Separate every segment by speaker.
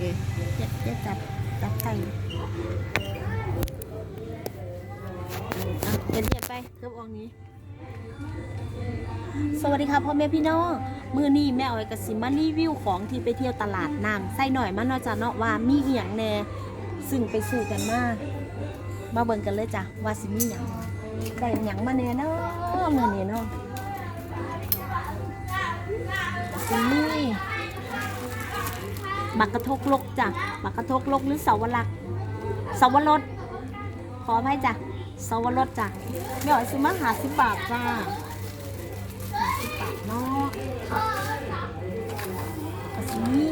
Speaker 1: เจ็บเจ็บจับจับไก่เดินเหยียบไปเทิบอองนี้ สวัสดีค่ะพ่อแม่พี่น้องมือนี้แม่ออยกับสิมารีวิวของที่ไปเที่ยวตลาดน้ำใส่หน่อยมาเนาะจ้ะเนาะว่ามีอีหยังแน่ซึ่งไปสู่กันมามาเบิ่งกันเลยจ้ะว่าสิมีหยังได้หยังมาแน่เนาะมือนี้เนาะสิมี บักกระทกลกจ้ะบักกระทกลกหรือเสาวลักเสาวรสขออภัยจ้ะเสาวรสจ้ะแม่ออยซื้อมาหาสิบบาทจ้าสิบบาทเนาะกะสิมี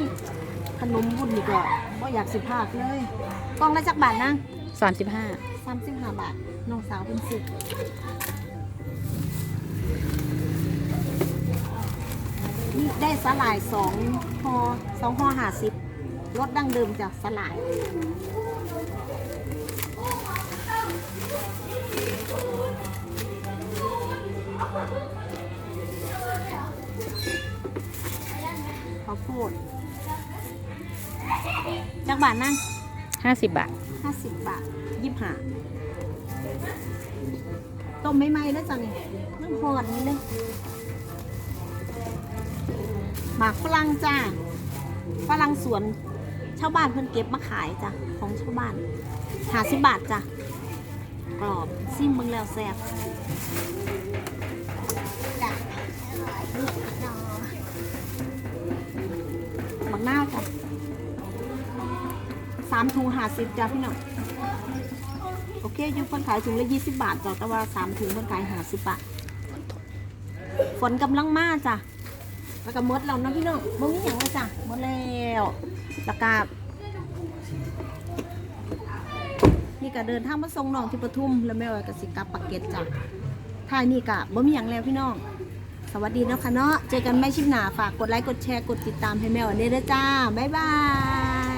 Speaker 1: ขนมบุญอีกแล้วก็อยากสิพากเลยกล่องละจักบาทนะ
Speaker 2: สามสิบห้า
Speaker 1: สามสิบห้าบาทน้องสาวเป็นสิบ ได้สลายสองห่อสองห่อห้าสิบรสดั้งเดิมจากสลาย ข้าวโพดจักบาทนะ
Speaker 2: ห้าสิบบาท
Speaker 1: ห้าสิบบาทยี่ห้าต้มไม่ไหมแล้วจ้ะนี่น้ำหอนนี่เลย หมากฝรั่งจ้าฝรั่งสวนชาวบ้านเพิ่นเก็บมาขายจ้ะของชาวบ้านหาสิบบาทจ้ะกรอบซิมมึงแล้วแซ่บจ้ะบักหน้าจ้ะสามถุงห้าสิบจ้าพี่น้องโอเคยูเพิ่นขายถุงละยี่สิบบาทจ้ะแต่ว่าสามถุงเพิ่นขายห้าสิบบาทฝนกำลังมาจ้ะ แล้วก็มดแล้วเนาะพี่น้องบ่มีอย่างไรจ้ะมดแล้วแล้วก็นี่ก็เดินทางมาส่งน้องที่ปทุมแล้วแม่อ้อยก็สิกลับปากเกร็ดจ้ะท่ายนี่ก็บ่มีอย่างแล้วพี่น้อง สวัสดีนะคะเนาะเจอกันไม่ชิบหนาฝากกดไลค์กดแชร์กดติดตามให้แม่อ้อยด้วยจ้าบ๊ายบาย